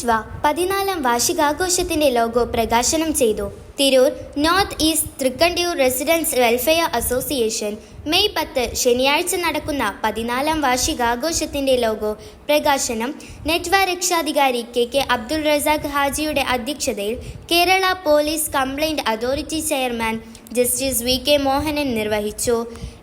നെറ്റ്വ പതിനാലാം വാർഷികാഘോഷത്തിന്റെ ലോഗോ പ്രകാശനം ചെയ്തു. Tirur north east Thrikkandiyur residence welfare association. May പത്ത് ശനിയാഴ്ച നടക്കുന്ന പതിനാലാം വാർഷികാഘോഷത്തിന്റെ ലോഗോ പ്രകാശനം നെറ്റ്വ രക്ഷാധികാരി കെ കെ അബ്ദുൾ റസാഖ് ഹാജിയുടെ അധ്യക്ഷതയിൽ Kerala police complaint authority chairman justice V K Mohanan നിർവഹിച്ചു.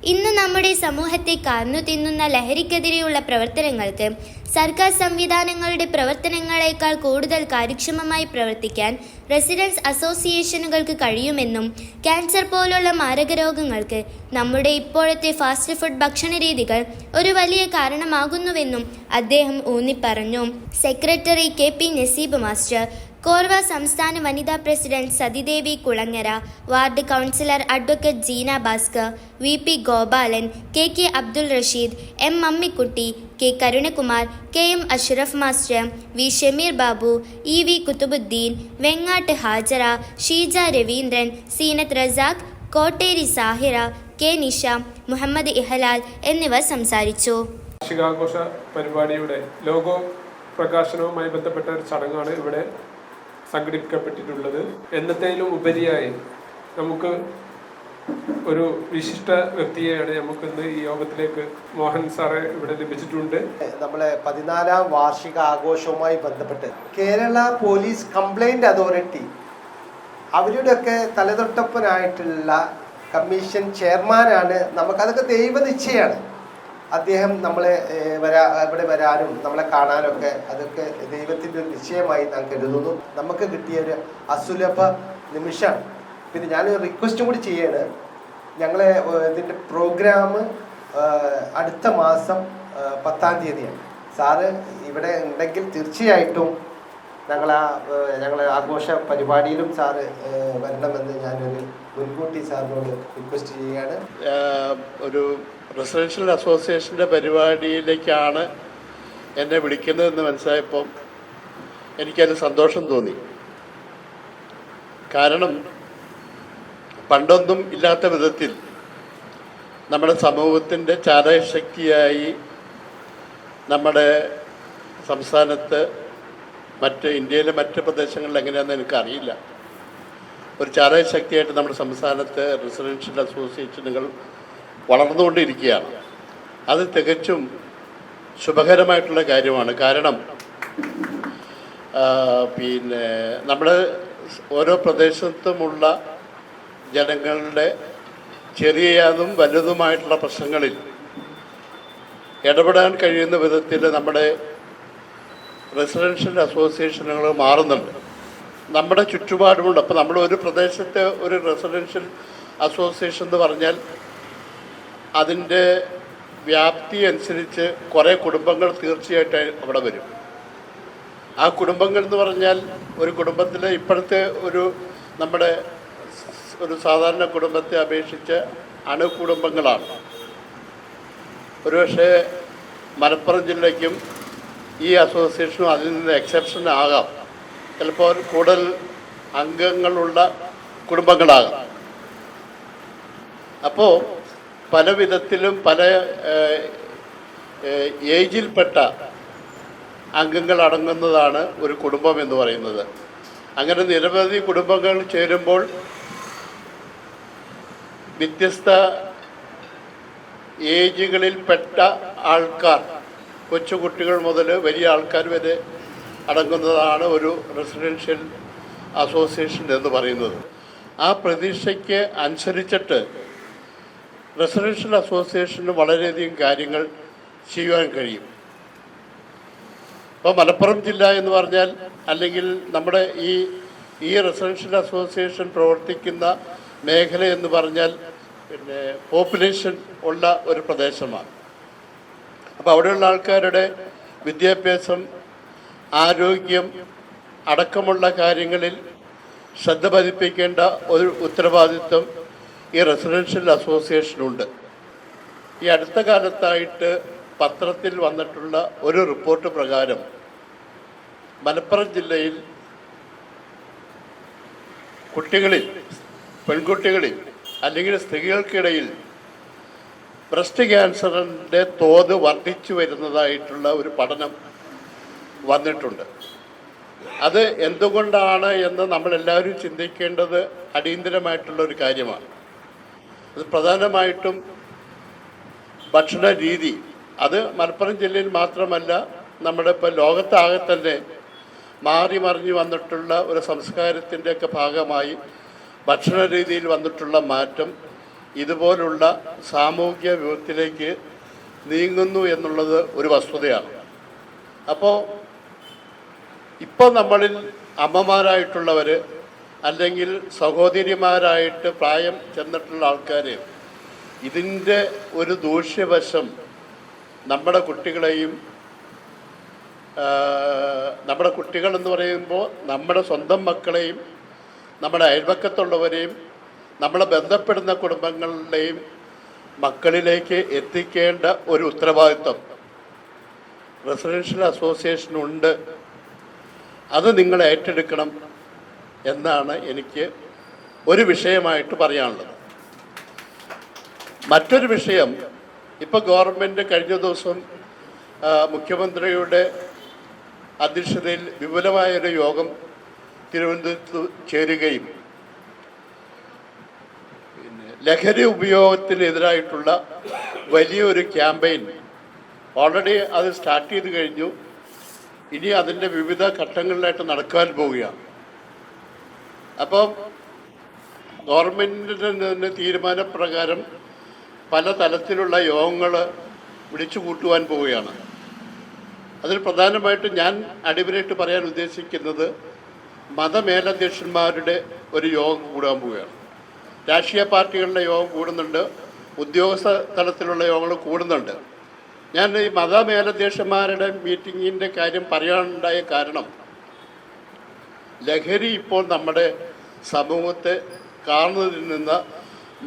ഇന്ന് നമ്മുടെ സമൂഹത്തെ കാർന്നു തിന്നുന്ന ലഹരിക്കെതിരെയുള്ള പ്രവർത്തനങ്ങൾക്ക് സർക്കാർ സംവിധാനങ്ങളുടെ പ്രവർത്തനങ്ങളെക്കാൾ കൂടുതൽ കാര്യക്ഷമമായി പ്രവർത്തിക്കാൻ റെസിഡൻസ് അസോസിയേഷനുകൾക്ക് കഴിയുമെന്നും ക്യാൻസർ പോലുള്ള മാരകരോഗങ്ങൾക്ക് നമ്മുടെ ഇപ്പോഴത്തെ ഫാസ്റ്റ് ഫുഡ് ഭക്ഷണ രീതികൾ ഒരു വലിയ കാരണമാകുന്നുവെന്നും അദ്ദേഹം ഊന്നിപ്പറഞ്ഞു. Secretary K P Naseeb master Korwa സംസ്ഥാന വനിതാ president Sathidevi Kulangara ward councillor advocate Jeena Bhaskar V P Gopalan K K Abdul Rasheed M Mammikutty K Karunakumar K M Ashraf master V Shameer Babu E V Kuthubuddin Vengatt Hajara Sheeja Raveendran Seenath Razak Kotteri Sahira K Nisha Muhammad Ihalal എന്നിവർ സംസാരിച്ചു. വാർഷികാഘോഷ പരിപാടിയുടെ logo പ്രകാശനവുമായി ബന്ധപ്പെട്ട ഒരു ചടങ്ങാണ് ഇവിടെ സംഘടിപ്പിക്കപ്പെട്ടിട്ടുള്ളത്. എന്നത്തേലും ഉപരിയായി നമുക്ക് ഒരു വിശിഷ്ട വ്യക്തിയെയാണ് നമുക്ക് ഇന്ന് ഈ യോഗത്തിലേക്ക് മോഹൻ സാറെ ഇവിടെ ലഭിച്ചിട്ടുണ്ട്. നമ്മളെ പതിനാലാം വാർഷിക ആഘോഷവുമായി ബന്ധപ്പെട്ട് കേരള പോലീസ് കംപ്ലൈന്റ് അതോറിറ്റി അവരുടെയൊക്കെ തലതൊട്ടപ്പനായിട്ടുള്ള കമ്മീഷൻ ചെയർമാനാണ്. നമുക്കതൊക്കെ ദൈവനിശ്ചയാണ് അദ്ദേഹം നമ്മളെ വരാ ഇവിടെ വരാനും നമ്മളെ കാണാനൊക്കെ അതൊക്കെ ദൈവത്തിന്റെ ഒരു നിശ്ചയമായി നാം കരുതുന്നു. നമുക്ക് കിട്ടിയ ഒരു അസുലഭ നിമിഷമാണ്. പിന്നെ ഞാൻ റിക്വസ്റ്റും കൂടി ചെയ്യാണ്. ഞങ്ങളെ ഇതിന്റെ പ്രോഗ്രാം അടുത്ത മാസം പത്താം തീയതിയാണ്. സാറ് ഇവിടെ ഉണ്ടെങ്കിൽ തീർച്ചയായിട്ടും ഞങ്ങൾ ആ ഞങ്ങൾ ആഘോഷ പരിപാടിയിലും സാറ് വരണമെന്ന് ഞാനൊരു മുൻകൂട്ടി സാറിനോട് റിക്വസ്റ്റ് ചെയ്യുകയാണ്. ഒരു റെസിഡൻഷ്യൽ അസോസിയേഷന്റെ പരിപാടിയിലേക്കാണ് എന്നെ വിളിക്കുന്നതെന്ന് മനസ്സിലായപ്പം എനിക്കതിൽ സന്തോഷം തോന്നി. കാരണം പണ്ടൊന്നും ഇല്ലാത്ത വിധത്തിൽ നമ്മുടെ സമൂഹത്തിന്റെ ചാലശക്തിയായി നമ്മുടെ സംസ്ഥാനത്ത് മറ്റ് ഇന്ത്യയിലെ മറ്റ് പ്രദേശങ്ങളിൽ എങ്ങനെയാണെന്ന് എനിക്കറിയില്ല. ഒരു ചാലശക്തിയായിട്ട് നമ്മുടെ സംസ്ഥാനത്ത് റെസിഡൻഷ്യൽ അസോസിയേഷനുകൾ വളർന്നുകൊണ്ടിരിക്കുകയാണ്. അത് തികച്ചും ശുഭകരമായിട്ടുള്ള കാര്യമാണ്. കാരണം പിന്നെ നമ്മുടെ ഓരോ പ്രദേശത്തുമുള്ള ജനങ്ങളുടെ ചെറിയതും വലുതുമായിട്ടുള്ള പ്രശ്നങ്ങളിൽ ഇടപെടാൻ കഴിയുന്ന വിധത്തിൽ നമ്മുടെ റെസിഡൻഷ്യൽ അസോസിയേഷനുകൾ മാറുന്നുണ്ട്. നമ്മുടെ ചുറ്റുപാടുമുണ്ട്. അപ്പോൾ നമ്മൾ ഒരു പ്രദേശത്തെ ഒരു റെസിഡൻഷ്യൽ അസോസിയേഷൻ എന്ന് പറഞ്ഞാൽ അതിന്റെ വ്യാപ്തി അനുസരിച്ച് കുറേ കുടുംബങ്ങൾ തീർച്ചയായിട്ടും അവിടെ വരും. ആ കുടുംബങ്ങൾ എന്ന് പറഞ്ഞാൽ ഒരു കുടുംബത്തിലെ ഇപ്പോഴത്തെ ഒരു നമ്മുടെ ഒരു സാധാരണ കുടുംബത്തെ അപേക്ഷിച്ച് അണുകുടുംബങ്ങളാണ്. ഒരുപക്ഷെ മലപ്പുറം ജില്ലയ്ക്കും ഈ അസോസിയേഷനും അതിൽ നിന്ന് എക്സെപ്ഷൻ ആകാം. ചിലപ്പോൾ കൂടുതൽ അംഗങ്ങളുള്ള കുടുംബങ്ങളാകാം. അപ്പോൾ പല വിധത്തിലും പല ഏജിൽപ്പെട്ട അംഗങ്ങൾ അടങ്ങുന്നതാണ് ഒരു കുടുംബം എന്ന് പറയുന്നത്. അങ്ങനെ നിരവധി കുടുംബങ്ങൾ ചേരുമ്പോൾ വ്യത്യസ്ത ഏജുകളിൽപ്പെട്ട ആൾക്കാർ കൊച്ചുകുട്ടികൾ മുതൽ വലിയ ആൾക്കാർ വരെ അടങ്ങുന്നതാണ് ഒരു റെസിഡൻഷ്യൽ അസോസിയേഷൻ എന്ന് പറയുന്നത്. ആ പ്രതീക്ഷയ്ക്ക് അനുസരിച്ചിട്ട് റെസിഡൻഷ്യൽ അസോസിയേഷന് വളരെയധികം കാര്യങ്ങൾ ചെയ്യുവാൻ കഴിയും. ഇപ്പോൾ മലപ്പുറം ജില്ല എന്ന് പറഞ്ഞാൽ അല്ലെങ്കിൽ നമ്മുടെ ഈ ഈ റെസിഡൻഷ്യൽ അസോസിയേഷൻ പ്രവർത്തിക്കുന്ന മേഖല എന്ന് പറഞ്ഞാൽ പിന്നെ പോപ്പുലേഷൻ ഉള്ള ഒരു പ്രദേശമാണ്. അപ്പോൾ അവിടെയുള്ള ആൾക്കാരുടെ വിദ്യാഭ്യാസം ആരോഗ്യം അടക്കമുള്ള കാര്യങ്ങളിൽ ശ്രദ്ധ പതിപ്പിക്കേണ്ട ഒരു ഉത്തരവാദിത്വം ഈ റെസിഡൻഷ്യൽ അസോസിയേഷനുണ്ട്. ഈ അടുത്ത കാലത്തായിട്ട് പത്രത്തിൽ വന്നിട്ടുള്ള ഒരു റിപ്പോർട്ട് പ്രകാരം മലപ്പുറം ജില്ലയിൽ കുട്ടികളിൽ പെൺകുട്ടികളിൽ അല്ലെങ്കിൽ സ്ത്രീകൾക്കിടയിൽ ബ്രസ്റ്റ് ക്യാൻസറിന്റെ തോത് വർദ്ധിച്ചു വരുന്നതായിട്ടുള്ള ഒരു പഠനം വന്നിട്ടുണ്ട്. അത് എന്തുകൊണ്ടാണ് എന്ന് നമ്മളെല്ലാവരും ചിന്തിക്കേണ്ടത് അടിയന്തരമായിട്ടുള്ള ഒരു കാര്യമാണ്. അത് പ്രധാനമായിട്ടും ഭക്ഷണ രീതി. അത് മലപ്പുറം ജില്ലയിൽ മാത്രമല്ല നമ്മുടെ ഇപ്പോൾ ലോകത്താകെ തന്നെ മാറി മറിഞ്ഞു വന്നിട്ടുള്ള ഒരു സംസ്കാരത്തിന്റെയൊക്കെ ഭാഗമായി ഭക്ഷണ രീതിയിൽ വന്നിട്ടുള്ള മാറ്റം ഇതുപോലുള്ള സാമൂഹിക വിപത്തിലേക്ക് നീങ്ങുന്നു എന്നുള്ളത് ഒരു വസ്തുതയാണ്. അപ്പോൾ ഇപ്പോൾ നമ്മളിൽ അമ്മമാരായിട്ടുള്ളവർ അല്ലെങ്കിൽ സഹോദരിമാരായിട്ട് പ്രായം ചെന്നിട്ടുള്ള ആൾക്കാർ ഇതിന്റെ ഒരു ദൂഷ്യവശം നമ്മുടെ കുട്ടികളെയും നമ്മുടെ കുട്ടികൾ എന്ന് പറയുമ്പോൾ നമ്മുടെ സ്വന്തം മക്കളെയും നമ്മുടെ അയൽപക്കത്തുള്ളവരെയും നമ്മളെ ബന്ധപ്പെടുന്ന കുടുംബങ്ങളുടെയും മക്കളിലേക്ക് എത്തിക്കേണ്ട ഒരു ഉത്തരവാദിത്വം. റെസിഡൻഷ്യൽ അസോസിയേഷൻ ഉണ്ട്. അത് നിങ്ങൾ ഏറ്റെടുക്കണം എന്നാണ് എനിക്ക് ഒരു വിഷയമായിട്ട് പറയാനുള്ളത്. മറ്റൊരു വിഷയം ഇപ്പോൾ ഗവൺമെന്റ് കഴിഞ്ഞ ദിവസം മുഖ്യമന്ത്രിയുടെ അധ്യക്ഷതയിൽ വിപുലമായൊരു യോഗം തിരുവനന്തപുരത്ത് ചേരുകയും ലഹരി ഉപയോഗത്തിനെതിരായിട്ടുള്ള വലിയൊരു ക്യാമ്പയിൻ. ഓൾറെഡി അത് സ്റ്റാർട്ട് ചെയ്ത് കഴിഞ്ഞു. ഇനി അതിന്റെ വിവിധ ഘട്ടങ്ങളിലായിട്ട് നടക്കാൻ പോവുകയാണ്. അപ്പം ഗവൺമെന്റിന്റെ തീരുമാനപ്രകാരം പല തലത്തിലുള്ള യോഗങ്ങൾ വിളിച്ചു കൂട്ടുവാൻ പോവുകയാണ്. അതിൽ പ്രധാനമായിട്ടും ഞാൻ അടിവരായിട്ട് പറയാൻ ഉദ്ദേശിക്കുന്നത് മതമേലധ്യക്ഷന്മാരുടെ ഒരു യോഗം കൂടാൻ പോവുകയാണ്. രാഷ്ട്രീയ പാർട്ടികളുടെ യോഗം കൂടുന്നുണ്ട് ഉദ്യോഗസ്ഥ തലത്തിലുള്ള യോഗങ്ങൾ കൂടുന്നുണ്ട്. ഞാൻ ഈ മതമേലധ്യക്ഷന്മാരുടെ മീറ്റിങ്ങിന്റെ കാര്യം പറയാനുണ്ടായ കാരണം ലഹരി ഇപ്പോൾ നമ്മുടെ സമൂഹത്തെ കാണുന്നതിൽ നിന്ന്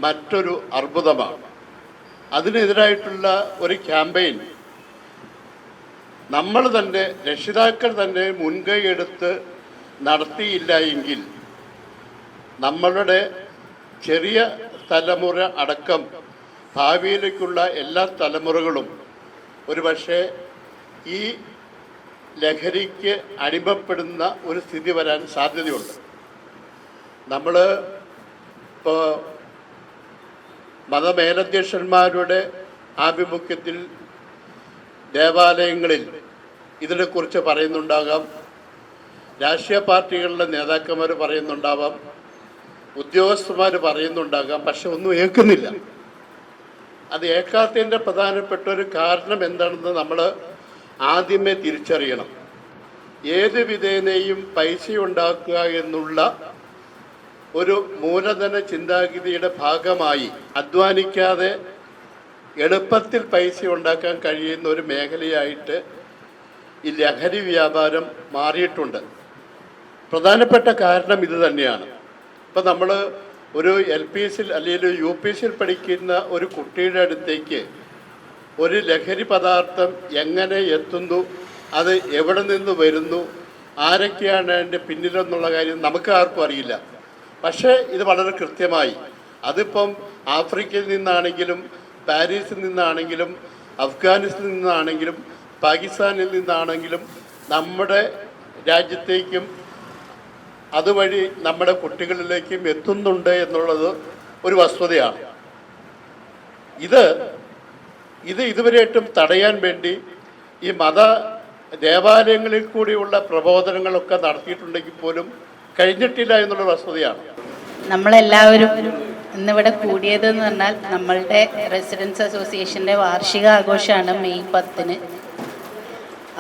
മറ്റൊരു അർബുദമാണ്. അതിനെതിരായിട്ടുള്ള ഒരു ക്യാമ്പയിൻ നമ്മൾ തന്നെ രക്ഷിതാക്കൾ തന്നെ മുൻകൈ എടുത്ത് നടത്തിയില്ല എങ്കിൽ നമ്മളുടെ ചെറിയ തലമുറ അടക്കം ഭാവിയിലേക്കുള്ള എല്ലാ തലമുറകളും ഒരുപക്ഷെ ഈ ലഹരിക്ക് അടിമപ്പെടുന്ന ഒരു സ്ഥിതി വരാൻ സാധ്യതയുണ്ട്. നമ്മൾ ഇപ്പോൾ മതമേലധ്യക്ഷന്മാരുടെ ആഭിമുഖ്യത്തിൽ ദേവാലയങ്ങളിൽ ഇതിനെക്കുറിച്ച് പറയുന്നുണ്ടാകാം. രാഷ്ട്രീയ പാർട്ടികളുടെ നേതാക്കന്മാർ പറയുന്നുണ്ടാവാം. ഉദ്യോഗസ്ഥന്മാർ പറയുന്നുണ്ടാകാം പക്ഷെ ഒന്നും ഏൽക്കുന്നില്ല. അത് ഏക്കാത്തതിന്റെ പ്രധാനപ്പെട്ട ഒരു കാരണം എന്താണെന്ന് നമ്മൾ ആദ്യമേ തിരിച്ചറിയണം. ഏത് വിധേനയും പൈസ ഉണ്ടാക്കുക എന്നുള്ള ഒരു മൂലധന ചിന്താഗതിയുടെ ഭാഗമായി അധ്വാനിക്കാതെ എളുപ്പത്തിൽ പൈസ ഉണ്ടാക്കാൻ കഴിയുന്ന ഒരു മേഖലയായിട്ട് ഈ ലഹരി വ്യാപാരം മാറിയിട്ടുണ്ട്. പ്രധാനപ്പെട്ട കാരണം ഇത് തന്നെയാണ്. ഇപ്പം നമ്മൾ ഒരു എൽ പി എസിൽ അല്ലെങ്കിൽ യു പി എസിൽ പഠിക്കുന്ന ഒരു കുട്ടിയുടെ അടുത്തേക്ക് ഒരു ലഹരി പദാർത്ഥം എങ്ങനെ എത്തുന്നു? അത് എവിടെ നിന്ന് വരുന്നു? ആരൊക്കെയാണ് അതിന്റെ പിന്നിലെന്നുള്ള കാര്യം നമുക്ക് ആർക്കും അറിയില്ല. പക്ഷേ ഇത് വളരെ കൃത്യമായി. അതിപ്പം ആഫ്രിക്കയിൽ നിന്നാണെങ്കിലും പാരീസിൽ നിന്നാണെങ്കിലും അഫ്ഗാനിസ്ഥാനിൽ നിന്നാണെങ്കിലും പാകിസ്ഥാനിൽ നിന്നാണെങ്കിലും നമ്മുടെ രാജ്യത്തേക്കും അതുവഴി നമ്മുടെ കുട്ടികളിലേക്കും എത്തുന്നുണ്ട് എന്നുള്ളത് ഒരു വസ്തുതയാണ്. ഇത് ഇത് ഇതുവരെയായിട്ടും തടയാൻ വേണ്ടി ഈ മത ദേവാലയങ്ങളിൽ കൂടിയുള്ള പ്രബോധനങ്ങളൊക്കെ നടത്തിയിട്ടുണ്ടെങ്കിൽ പോലും കഴിഞ്ഞിട്ടില്ല എന്നുള്ള വസ്തുതയാണ്. നമ്മളെല്ലാവരും ഇന്നിവിടെ കൂടിയത് എന്ന് പറഞ്ഞാൽ നമ്മളുടെ റെസിഡൻസ് അസോസിയേഷന്റെ വാർഷിക ആഘോഷമാണ് മെയ് പത്തിന്.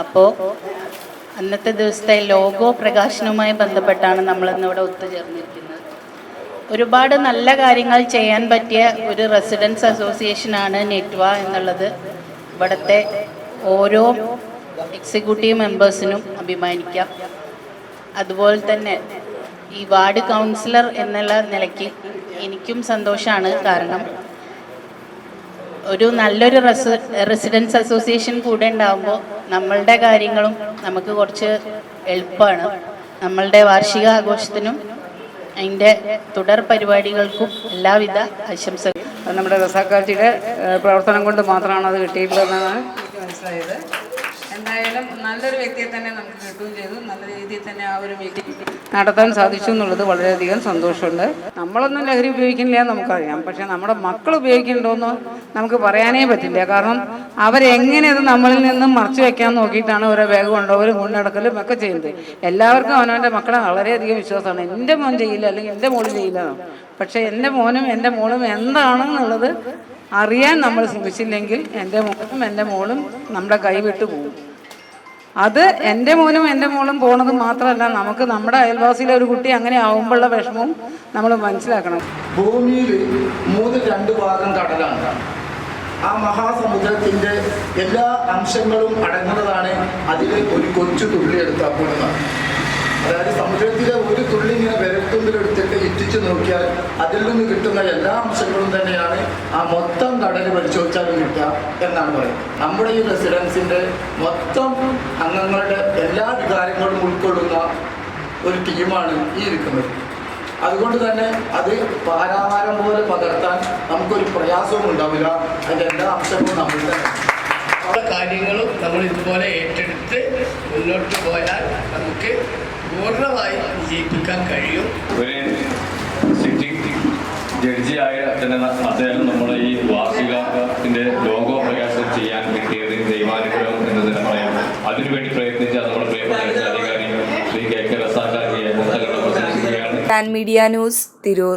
അപ്പോൾ അന്നത്തെ ദിവസത്തെ ലോഗോ പ്രകാശനവുമായി ബന്ധപ്പെട്ടാണ് നമ്മൾ ഇന്നിവിടെ ഒത്തുചേർന്നിരിക്കുന്നത്. ഒരുപാട് നല്ല കാര്യങ്ങൾ ചെയ്യാൻ പറ്റിയ ഒരു റെസിഡൻസ് അസോസിയേഷനാണ് നെറ്റ്വ എന്നുള്ളത്. ഇവിടുത്തെ ഓരോ എക്സിക്യൂട്ടീവ് മെമ്പേഴ്സിനും അഭിമാനിക്കാം. അതുപോലെ തന്നെ ഈ വാർഡ് കൗൺസിലർ എന്നുള്ള നിലയ്ക്ക് എനിക്കും സന്തോഷമാണ്. കാരണം ഒരു നല്ലൊരു റെസ് റെസിഡൻസ് അസോസിയേഷൻ കൂടെ ഉണ്ടാകുമ്പോൾ നമ്മളുടെ കാര്യങ്ങളും നമുക്ക് കുറച്ച് എളുപ്പമാണ് നമ്മളുടെ വാർഷിക ആഘോഷത്തിനും അതിന്റെ തുടർ പരിപാടികൾക്കും എല്ലാവിധ ആശംസകളും നമ്മുടെ റസാക്കാച്ചിയുടെ പ്രവർത്തനം കൊണ്ട് മാത്രമാണ് അത് കിട്ടിയിട്ടുള്ളതെന്നാണ് എനിക്ക് മനസ്സിലായത്. എന്തായാലും നല്ലൊരു വ്യക്തിയെ തന്നെ നമുക്ക് കിട്ടുകയും ചെയ്തു. നല്ല രീതിയിൽ തന്നെ ആ ഒരു മീറ്റിംഗ് നടത്താൻ സാധിച്ചു എന്നുള്ളത് വളരെയധികം സന്തോഷമുണ്ട്. നമ്മളൊന്നും ലഹരി ഉപയോഗിക്കുന്നില്ല നമുക്കറിയാം. പക്ഷെ നമ്മുടെ മക്കൾ ഉപയോഗിക്കുന്നുണ്ടോയെന്ന് നമുക്ക് പറയാനേ പറ്റില്ല. കാരണം അവരെങ്ങനെ അത് നമ്മളിൽ നിന്നും മറച്ചു വെക്കാൻ നോക്കിയിട്ടാണ് ഓരോ ബാഗ് കൊണ്ടുപോകലും കൊണ്ടുനടക്കലും ഒക്കെ ചെയ്യുന്നത്. എല്ലാവർക്കും അവനവന്റെ മക്കളെ വളരെയധികം വിശ്വാസമാണ്. എന്റെ മോൻ ചെയ്യില്ല അല്ലെങ്കിൽ എന്റെ മോൾ ചെയ്യില്ല. പക്ഷേ എന്റെ മോനും എന്റെ മോളും എന്താണെന്നുള്ളത് അറിയാൻ നമ്മൾ ശ്രമിച്ചില്ലെങ്കിൽ എന്റെ മോനും എന്റെ മോളും നമ്മുടെ കൈവിട്ട് പോകും. അത് എന്റെ മോനും എന്റെ മോളും പോണത് മാത്രമല്ല നമുക്ക് നമ്മുടെ അയൽവാസിയിലെ ഒരു കുട്ടി അങ്ങനെ ആവുമ്പോഴുള്ള വിഷമവും നമ്മൾ മനസ്സിലാക്കണം. ഭൂമിയിൽ മൂന്ന് രണ്ട് ഭാഗം കടലാണ്. ആ മഹാസമുദ്രത്തിന്റെ എല്ലാ അംശങ്ങളും അടങ്ങുന്നതാണ് അതിൽ ഒരു കൊച്ചു തുള്ളി എടുത്താൽ പോലും അതായത് സമുദ്രത്തിലെ ഒരു തുള്ളി ഇങ്ങനെ വിരൽത്തുമ്പിലെടുത്തിട്ട് ഇറ്റിച്ചു നോക്കിയാൽ അതിൽ നിന്ന് കിട്ടുന്ന എല്ലാ അംശങ്ങളും തന്നെയാണ് ആ മൊത്തം കടൽ പരിശോധിച്ചാലും കിട്ടുക എന്നാണ് പറയുന്നത്. നമ്മുടെ ഈ റെസിഡൻസിന്റെ മൊത്തം അംഗങ്ങളുടെ എല്ലാ വികാരങ്ങളും ഉൾക്കൊള്ളുന്ന ഒരു ടീമാണ് ഈ ഇരിക്കുന്നത്. അതുകൊണ്ട് തന്നെ അത് പാരാഹാരം പോലെ പകർത്താൻ നമുക്കൊരു പ്രയാസവും ഉണ്ടാവില്ല. അതിന്റെ എല്ലാ അംശങ്ങളും നമ്മളുടെ പല കാര്യങ്ങളും നമ്മൾ ഇതുപോലെ ഏറ്റെടുത്ത് മുന്നോട്ട് പോയാൽ നമുക്ക് പൂർണമായി വിജയിപ്പിക്കാൻ കഴിയും. ഒരു സിറ്റിംഗ് ജഡ്ജിയായ തന്നെ അദ്ദേഹം നമ്മുടെ ഈ വാർഷികത്തിന്റെ ലോഗോ പ്രകാശനം ചെയ്യാൻ കിട്ടിയത് ദൈവാനുഗ്രഹം എന്ന് തന്നെ പറയാം അതിനുവേണ്ടി പ്രയത്നിച്ച നമ്മുടെ മീഡിയ ന്യൂസ് തിരൂർ